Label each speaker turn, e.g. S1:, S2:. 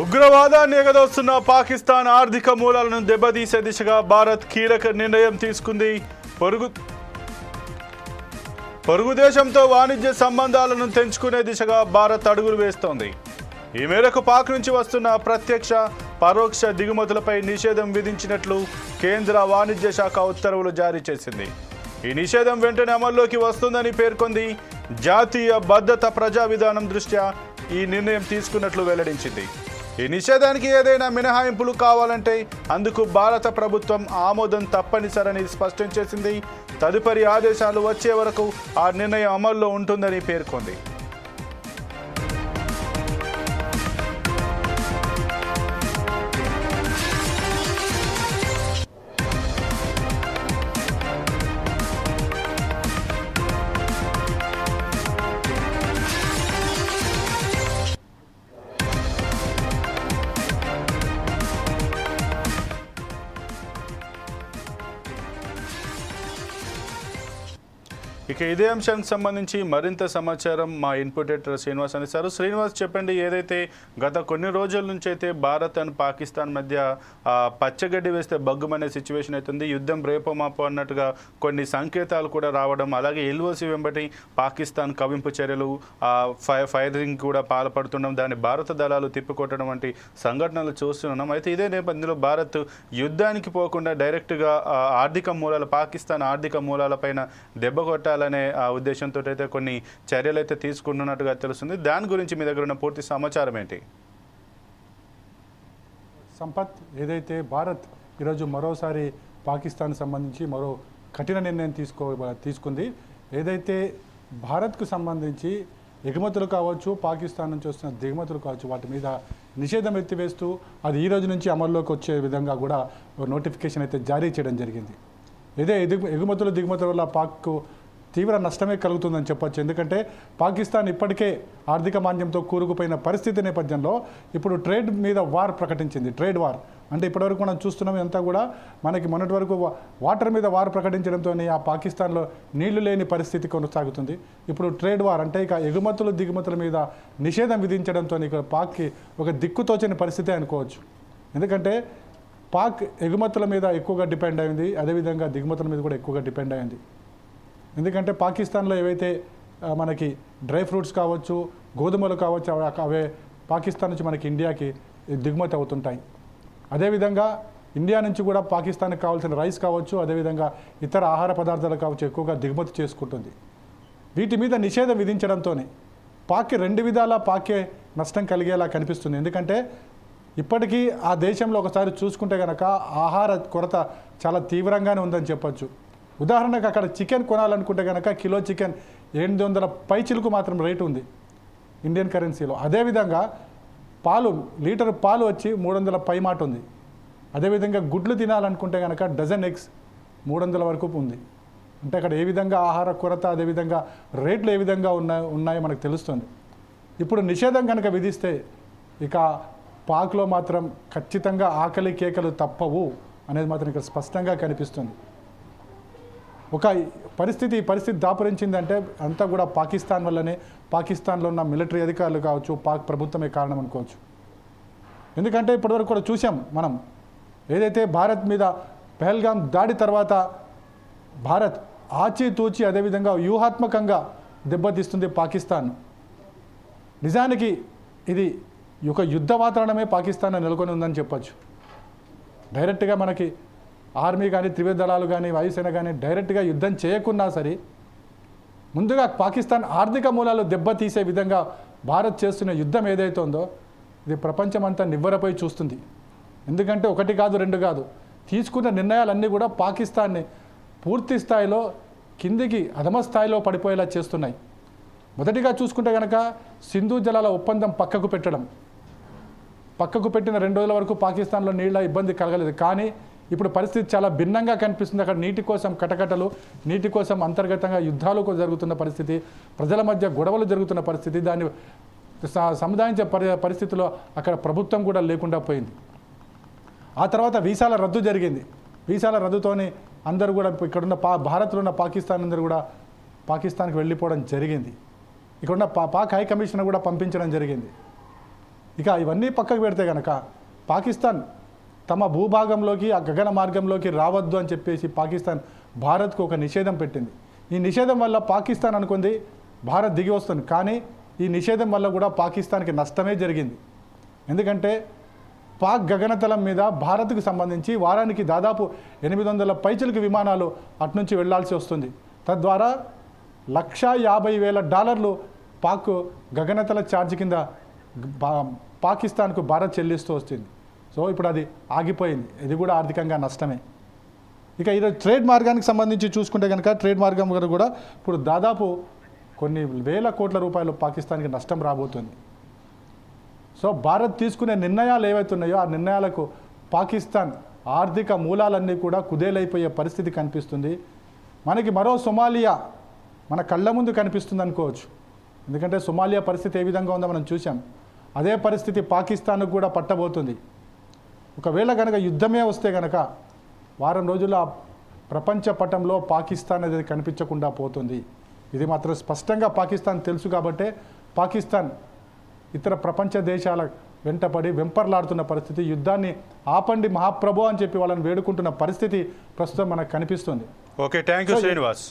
S1: ఉగ్రవాదాన్ని ఎగదోస్తున్న పాకిస్తాన్ ఆర్థిక మూలాలను దెబ్బతీసే దిశగా భారత్ కీలక నిర్ణయం తీసుకుంది. పొరుగు పొరుగు దేశంతో వాణిజ్య సంబంధాలను తెంచుకునే దిశగా భారత్ అడుగులు వేస్తోంది. ఈ మేరకు పాక్ నుంచి వస్తున్న ప్రత్యక్ష పరోక్ష దిగుమతులపై నిషేధం విధించినట్లు కేంద్ర వాణిజ్య శాఖ ఉత్తర్వులు జారీ చేసింది. ఈ నిషేధం వెంటనే అమల్లోకి వస్తుందని పేర్కొంది. జాతీయ భద్రత ప్రజా విధానం దృష్ట్యా ఈ నిర్ణయం తీసుకున్నట్లు వెల్లడించింది. ఈ నిషేధానికి ఏదైనా మినహాయింపులు కావాలంటే అందుకు భారత ప్రభుత్వం ఆమోదం తప్పనిసరని స్పష్టం చేసింది. తదుపరి ఆదేశాలు వచ్చే వరకు ఆ నిర్ణయం అమల్లో ఉంటుందని పేర్కొంది. ఇక ఇదే అంశానికి సంబంధించి మరింత సమాచారం మా ఇన్పుట్ ఎడిటర్ శ్రీనివాస్ అందిస్తారు శ్రీనివాస్ చెప్పండి ఏదైతే గత కొన్ని రోజుల నుంచి అయితే భారత్ అండ్ పాకిస్తాన్ మధ్య పచ్చగడ్డి వేస్తే బగ్గుమనే సిచ్యువేషన్ అవుతుంది. యుద్ధం రేపో అన్నట్టుగా కొన్ని సంకేతాలు కూడా రావడం అలాగే ఎల్ఓసి వెంబటి పాకిస్తాన్ కవింపు చర్యలు ఫై ఫైరింగ్ కూడా పాల్పడుతుండడం దాన్ని భారత దళాలు తిప్పికొట్టడం వంటి సంఘటనలు చూస్తున్నాం. అయితే ఇదే నేపథ్యంలో భారత్ యుద్ధానికి పోకుండా డైరెక్ట్గా ఆర్థిక మూలాలు పాకిస్తాన్ ఆర్థిక మూలాలపైన దెబ్బ కొట్టాలి ఆ ఉద్దేశంతో అయితే కొన్ని చర్యలు అయితే తీసుకుంటున్నట్టుగా తెలుస్తుంది. దాని గురించి మీ దగ్గర ఉన్న పూర్తి సమాచారం ఏంటి?
S2: సంపత్ ఏదైతే భారత్ ఈరోజు మరోసారి పాకిస్తాన్ సంబంధించి మరో కఠిన నిర్ణయం తీసుకో తీసుకుంది. ఏదైతే భారత్కు సంబంధించి ఎగుమతులు కావచ్చు పాకిస్తాన్ నుంచి వస్తున్న దిగుమతులు కావచ్చు వాటి మీద నిషేధం ఎత్తివేస్తూ అది ఈ రోజు నుంచి అమల్లోకి వచ్చే విధంగా కూడా నోటిఫికేషన్ అయితే జారీ చేయడం జరిగింది. ఇదే ఎదుగు ఎగుమతులు దిగుమతుల వల్ల పాక్కు తీవ్ర నష్టమే కలుగుతుందని చెప్పొచ్చు. ఎందుకంటే పాకిస్తాన్ ఇప్పటికే ఆర్థిక మాంద్యంతో కూరుకుపోయిన పరిస్థితి నేపథ్యంలో ఇప్పుడు ట్రేడ్ మీద వార్ ప్రకటించింది. Trade war. అంటే ఇప్పటివరకు మనం చూస్తున్నాం అంతా కూడా మనకి మొన్నటి వరకు వాటర్ మీద వార్ ప్రకటించడంతో ఆ పాకిస్తాన్లో నీళ్ళు లేని పరిస్థితి కొనసాగుతుంది. ఇప్పుడు ట్రేడ్ వార్ అంటే ఇక ఎగుమతులు దిగుమతుల మీద నిషేధం విధించడంతో ఇక పాక్కి ఒక దిక్కుతోచని పరిస్థితి అనుకోవచ్చు. ఎందుకంటే పాక్ ఎగుమతుల మీద ఎక్కువగా డిపెండ్ అయింది. అదేవిధంగా దిగుమతుల మీద కూడా ఎక్కువగా డిపెండ్ అయింది. ఎందుకంటే పాకిస్తాన్లో ఏవైతే మనకి డ్రై ఫ్రూట్స్ కావచ్చు గోధుమలు కావచ్చు అవి అవే పాకిస్తాన్ నుంచి మనకి ఇండియాకి దిగుమతి అవుతుంటాయి. అదేవిధంగా ఇండియా నుంచి కూడా పాకిస్తాన్కి కావాల్సిన రైస్ కావచ్చు అదేవిధంగా ఇతర ఆహార పదార్థాలు కావచ్చు ఎక్కువగా దిగుమతి చేసుకుంటుంది. వీటి మీద నిషేధం విధించడంతోనే పాక్కి రెండు విధాలా పాకే నష్టం కలిగేలా కనిపిస్తుంది. ఎందుకంటే ఇప్పటికీ ఆ దేశంలో ఒకసారి చూసుకుంటే కనుక ఆహార కొరత చాలా తీవ్రంగానే ఉందని చెప్పొచ్చు. ఉదాహరణకు అక్కడ చికెన్ కొనాలనుకుంటే కనుక కిలో చికెన్ ఎనిమిది వందల పైచిలకు మాత్రం రేటు ఉంది ఇండియన్ కరెన్సీలో. అదేవిధంగా పాలు లీటర్ పాలు వచ్చి మూడు వందల పై మాట ఉంది. అదేవిధంగా గుడ్లు తినాలనుకుంటే కనుక డజన్ ఎగ్స్ మూడు వందల వరకు ఉంది. అంటే అక్కడ ఏ విధంగా ఆహార కొరత అదేవిధంగా రేట్లు ఏ విధంగా ఉన్నాయి ఉన్నాయో మనకు తెలుస్తుంది. ఇప్పుడు నిషేధం కనుక విధిస్తే ఇక పాక్లో మాత్రం ఖచ్చితంగా ఆకలి కేకలు తప్పవు అనేది మాత్రం ఇక్కడ స్పష్టంగా కనిపిస్తుంది. ఒక పరిస్థితి పరిస్థితి దాపురించిందంటే అంతా కూడా పాకిస్తాన్ వల్లనే పాకిస్తాన్లో ఉన్న మిలిటరీ అధికారులు కావచ్చు పాక్ ప్రభుత్వమే కారణం అనుకోవచ్చు. ఎందుకంటే ఇప్పటివరకు కూడా చూసాం మనం ఏదైతే భారత్ మీద పెహల్గాం దాడి తర్వాత భారత్ ఆచితూచి అదేవిధంగా వ్యూహాత్మకంగా దెబ్బతీస్తుంది పాకిస్తాన్. నిజానికి ఇది ఒక యుద్ధ వాతావరణమే పాకిస్తాన్ నెలకొని ఉందని చెప్పచ్చు. డైరెక్ట్గా మనకి ఆర్మీ కానీ త్రివేద దళాలు కానీ వాయుసేన కానీ డైరెక్ట్గా యుద్ధం చేయకున్నా సరే ముందుగా పాకిస్తాన్ ఆర్థిక మూలాలు దెబ్బతీసే విధంగా భారత్ చేస్తున్న యుద్ధం ఏదైతుందో ఇది ప్రపంచమంతా నివ్వరపోయి చూస్తుంది. ఎందుకంటే ఒకటి కాదు రెండు కాదు. తీసుకున్న నిర్ణయాలన్నీ కూడా పాకిస్తాన్ని పూర్తి స్థాయిలో కిందికి అధమ స్థాయిలో పడిపోయేలా చేస్తున్నాయి. మొదటిగా చూసుకుంటే కనుక సింధు జలాల ఒప్పందం పక్కకు పెట్టడం. పక్కకు పెట్టిన రెండు రోజుల వరకు పాకిస్తాన్లో నీళ్ళ ఇబ్బంది కలగలేదు. కానీ ఇప్పుడు పరిస్థితి చాలా భిన్నంగా కనిపిస్తుంది. అక్కడ నీటి కోసం కటకటలు నీటి కోసం అంతర్గతంగా యుద్ధాలు జరుగుతున్న పరిస్థితి ప్రజల మధ్య గొడవలు జరుగుతున్న పరిస్థితి దాన్ని సముదాయించే పరి పరిస్థితిలో అక్కడ ప్రభుత్వం కూడా లేకుండా పోయింది. ఆ తర్వాత వీసాల రద్దు జరిగింది. వీసాల రద్దుతోని అందరూ కూడా ఇక్కడున్న పా భారత్లో ఉన్న పాకిస్తాన్ అందరూ కూడా పాకిస్తాన్కి వెళ్ళిపోవడం జరిగింది. ఇక్కడున్న పా పాక్ హై కమిషనర్ కూడా పంపించడం జరిగింది. ఇక ఇవన్నీ పక్కకు పెడితే కనుక పాకిస్తాన్ తమ భూభాగంలోకి ఆ గగన మార్గంలోకి రావద్దు అని చెప్పేసి పాకిస్తాన్ భారత్కు ఒక నిషేధం పెట్టింది. ఈ నిషేధం వల్ల పాకిస్తాన్ అనుకుంది భారత్ దిగి వస్తుంది. కానీ ఈ నిషేధం వల్ల కూడా పాకిస్తాన్కి నష్టమే జరిగింది. ఎందుకంటే పాక్ గగనతలం మీద భారత్కు సంబంధించి వారానికి దాదాపు ఎనిమిది వందల పైచలకు విమానాలు అట్నుంచి వెళ్ళాల్సి వస్తుంది. తద్వారా లక్షా యాభై వేల డాలర్లు పాక్ గగనతల ఛార్జ్ కింద పాకిస్తాన్కు భారత్ చెల్లిస్తూ వస్తుంది. సో ఇప్పుడు అది ఆగిపోయింది. ఇది కూడా ఆర్థికంగా నష్టమే. ఇక ఈరోజు ట్రేడ్ మార్గానికి సంబంధించి చూసుకుంటే కనుక ట్రేడ్ మార్గం కూడా ఇప్పుడు దాదాపు కొన్ని వేల కోట్ల రూపాయలు పాకిస్తాన్కి నష్టం రాబోతుంది. సో భారత్ తీసుకునే నిర్ణయాలు ఏవైతున్నాయో ఆ నిర్ణయాలకు పాకిస్తాన్ ఆర్థిక మూలాలన్నీ కూడా కుదేలైపోయే పరిస్థితి కనిపిస్తుంది. మనకి మరో సొమాలియా మన కళ్ళ ముందు కనిపిస్తుంది అనుకోవచ్చు. ఎందుకంటే సొమాలియా పరిస్థితి ఏ విధంగా ఉందో మనం చూసాం అదే పరిస్థితి పాకిస్తాన్కు కూడా పట్టబోతుంది. ఒకవేళ కనుక యుద్ధమే వస్తే కనుక వారం రోజుల ప్రపంచ పటంలో పాకిస్తాన్ అనేది కనిపించకుండా పోతుంది. ఇది మాత్రం స్పష్టంగా పాకిస్తాన్ తెలుసు కాబట్టే పాకిస్తాన్ ఇతర ప్రపంచ దేశాల వెంటపడి వెంపర్లాడుతున్న పరిస్థితి యుద్ధాన్ని ఆపండి మహాప్రభు అని చెప్పి వాళ్ళని వేడుకుంటున్న పరిస్థితి ప్రస్తుతం మనకు కనిపిస్తుంది.
S1: Okay thank you Srinivas